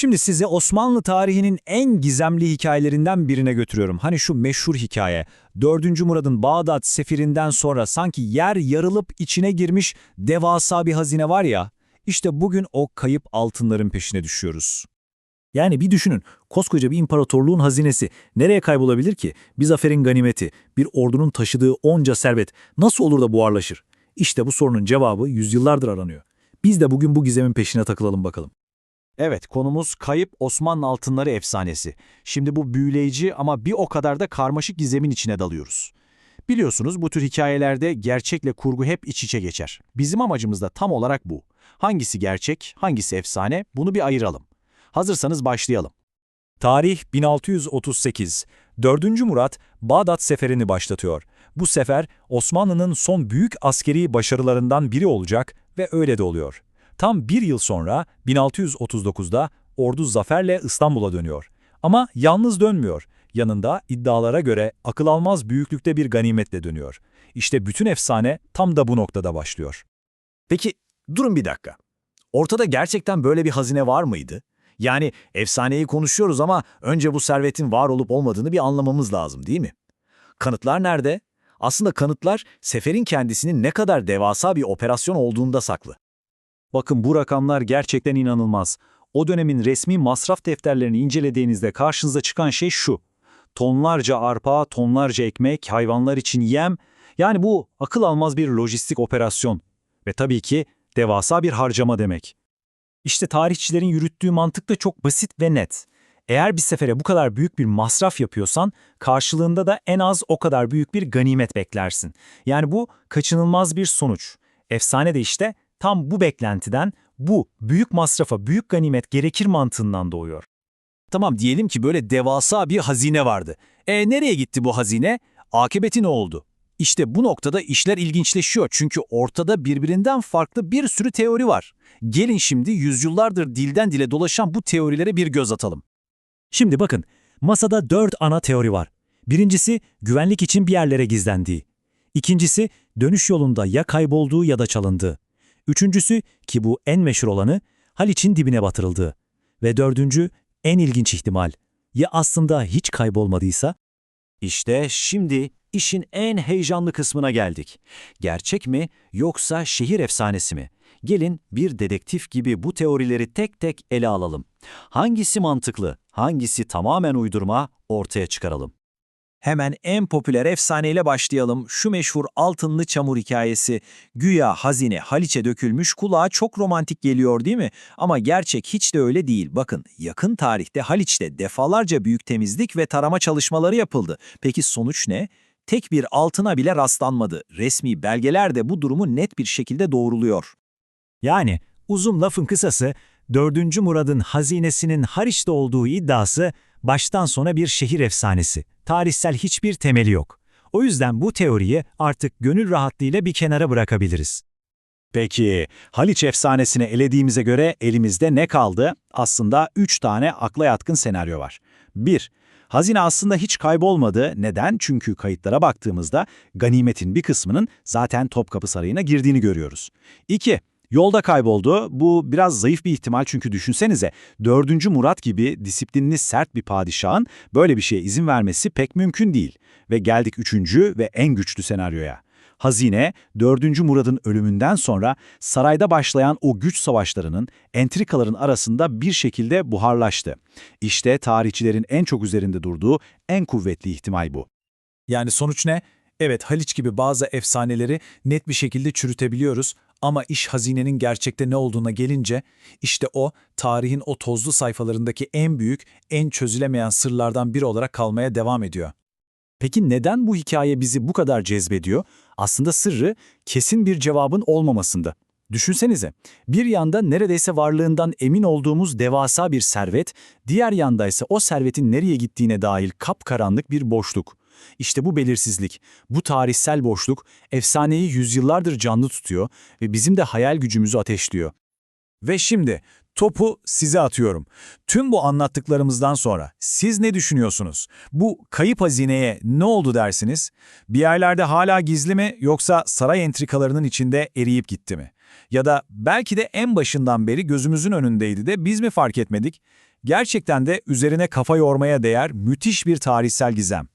Şimdi sizi Osmanlı tarihinin en gizemli hikayelerinden birine götürüyorum. Hani şu meşhur hikaye. 4. Murad'ın Bağdat sefirinden sonra sanki yer yarılıp içine girmiş devasa bir hazine var ya. İşte bugün o kayıp altınların peşine düşüyoruz. Yani bir düşünün, koskoca bir imparatorluğun hazinesi nereye kaybolabilir ki? Bir zaferin ganimeti, bir ordunun taşıdığı onca servet nasıl olur da buharlaşır? İşte bu sorunun cevabı yüzyıllardır aranıyor. Biz de bugün bu gizemin peşine takılalım bakalım. Evet, konumuz kayıp Osmanlı altınları efsanesi. Şimdi bu büyüleyici ama bir o kadar da karmaşık gizemin içine dalıyoruz. Biliyorsunuz bu tür hikayelerde gerçekle kurgu hep iç içe geçer. Bizim amacımız da tam olarak bu. Hangisi gerçek, hangisi efsane bunu bir ayıralım. Hazırsanız başlayalım. Tarih 1638. 4. Murat Bağdat seferini başlatıyor. Bu sefer Osmanlı'nın son büyük askeri başarılarından biri olacak ve öyle de oluyor. Tam bir yıl sonra 1639'da ordu zaferle İstanbul'a dönüyor. Ama yalnız dönmüyor. Yanında iddialara göre akıl almaz büyüklükte bir ganimetle dönüyor. İşte bütün efsane tam da bu noktada başlıyor. Peki durun bir dakika. Ortada gerçekten böyle bir hazine var mıydı? Yani efsaneyi konuşuyoruz ama önce bu servetin var olup olmadığını bir anlamamız lazım değil mi? Kanıtlar nerede? Aslında kanıtlar seferin kendisinin ne kadar devasa bir operasyon olduğunda saklı. Bakın bu rakamlar gerçekten inanılmaz. O dönemin resmi masraf defterlerini incelediğinizde karşınıza çıkan şey şu. Tonlarca arpa, tonlarca ekmek, hayvanlar için yem. Yani bu akıl almaz bir lojistik operasyon. Ve tabii ki devasa bir harcama demek. İşte tarihçilerin yürüttüğü mantık da çok basit ve net. Eğer bir sefere bu kadar büyük bir masraf yapıyorsan, karşılığında da en az o kadar büyük bir ganimet beklersin. Yani bu kaçınılmaz bir sonuç. Efsane de işte tam bu beklentiden, bu büyük masrafa büyük ganimet gerekir mantığından doğuyor. Tamam diyelim ki böyle devasa bir hazine vardı. E nereye gitti bu hazine? Akıbeti ne oldu? İşte bu noktada işler ilginçleşiyor çünkü ortada birbirinden farklı bir sürü teori var. Gelin şimdi yüzyıllardır dilden dile dolaşan bu teorilere bir göz atalım. Şimdi bakın, masada dört ana teori var. Birincisi, güvenlik için bir yerlere gizlendiği. İkincisi, dönüş yolunda ya kaybolduğu ya da çalındığı. Üçüncüsü, ki bu en meşhur olanı, Haliç'in dibine batırıldığı. Ve dördüncü, en ilginç ihtimal, ya aslında hiç kaybolmadıysa? İşte şimdi işin en heyecanlı kısmına geldik. Gerçek mi yoksa şehir efsanesi mi? Gelin bir dedektif gibi bu teorileri tek tek ele alalım. Hangisi mantıklı, hangisi tamamen uydurma ortaya çıkaralım. Hemen en popüler efsaneyle başlayalım. Şu meşhur altınlı çamur hikayesi. Güya hazine Haliç'e dökülmüş kulağa çok romantik geliyor değil mi? Ama gerçek hiç de öyle değil. Bakın yakın tarihte Haliç'te defalarca büyük temizlik ve tarama çalışmaları yapıldı. Peki sonuç ne? Tek bir altına bile rastlanmadı. Resmi belgeler de bu durumu net bir şekilde doğruluyor. Yani uzun lafın kısası, 4. Murad'ın hazinesinin Hariç'te olduğu iddiası baştan sona bir şehir efsanesi. Tarihsel hiçbir temeli yok. O yüzden bu teoriyi artık gönül rahatlığıyla bir kenara bırakabiliriz. Peki, Haliç efsanesini elediğimize göre elimizde ne kaldı? Aslında 3 tane akla yatkın senaryo var. 1. Hazine aslında hiç kaybolmadı. Neden? Çünkü kayıtlara baktığımızda ganimetin bir kısmının zaten Topkapı Sarayı'na girdiğini görüyoruz. 2. Yolda kayboldu. Bu biraz zayıf bir ihtimal çünkü düşünsenize 4. Murat gibi disiplinli sert bir padişahın böyle bir şeye izin vermesi pek mümkün değil. Ve geldik 3. ve en güçlü senaryoya. Hazine, 4. Murad'ın ölümünden sonra sarayda başlayan o güç savaşlarının, entrikaların arasında bir şekilde buharlaştı. İşte tarihçilerin en çok üzerinde durduğu en kuvvetli ihtimal bu. Yani sonuç ne? Evet Haliç gibi bazı efsaneleri net bir şekilde çürütebiliyoruz ama iş hazinenin gerçekte ne olduğuna gelince işte o tarihin o tozlu sayfalarındaki en büyük, en çözülemeyen sırlardan biri olarak kalmaya devam ediyor. Peki neden bu hikaye bizi bu kadar cezbediyor? Aslında sırrı kesin bir cevabın olmamasında. Düşünsenize, bir yanda neredeyse varlığından emin olduğumuz devasa bir servet, diğer yanda ise o servetin nereye gittiğine dair kapkaranlık bir boşluk. İşte bu belirsizlik, bu tarihsel boşluk efsaneyi yüzyıllardır canlı tutuyor ve bizim de hayal gücümüzü ateşliyor. Ve şimdi topu size atıyorum. Tüm bu anlattıklarımızdan sonra siz ne düşünüyorsunuz? Bu kayıp hazineye ne oldu dersiniz? Bir yerlerde hala gizli mi yoksa saray entrikalarının içinde eriyip gitti mi? Ya da belki de en başından beri gözümüzün önündeydi de biz mi fark etmedik? Gerçekten de üzerine kafa yormaya değer müthiş bir tarihsel gizem.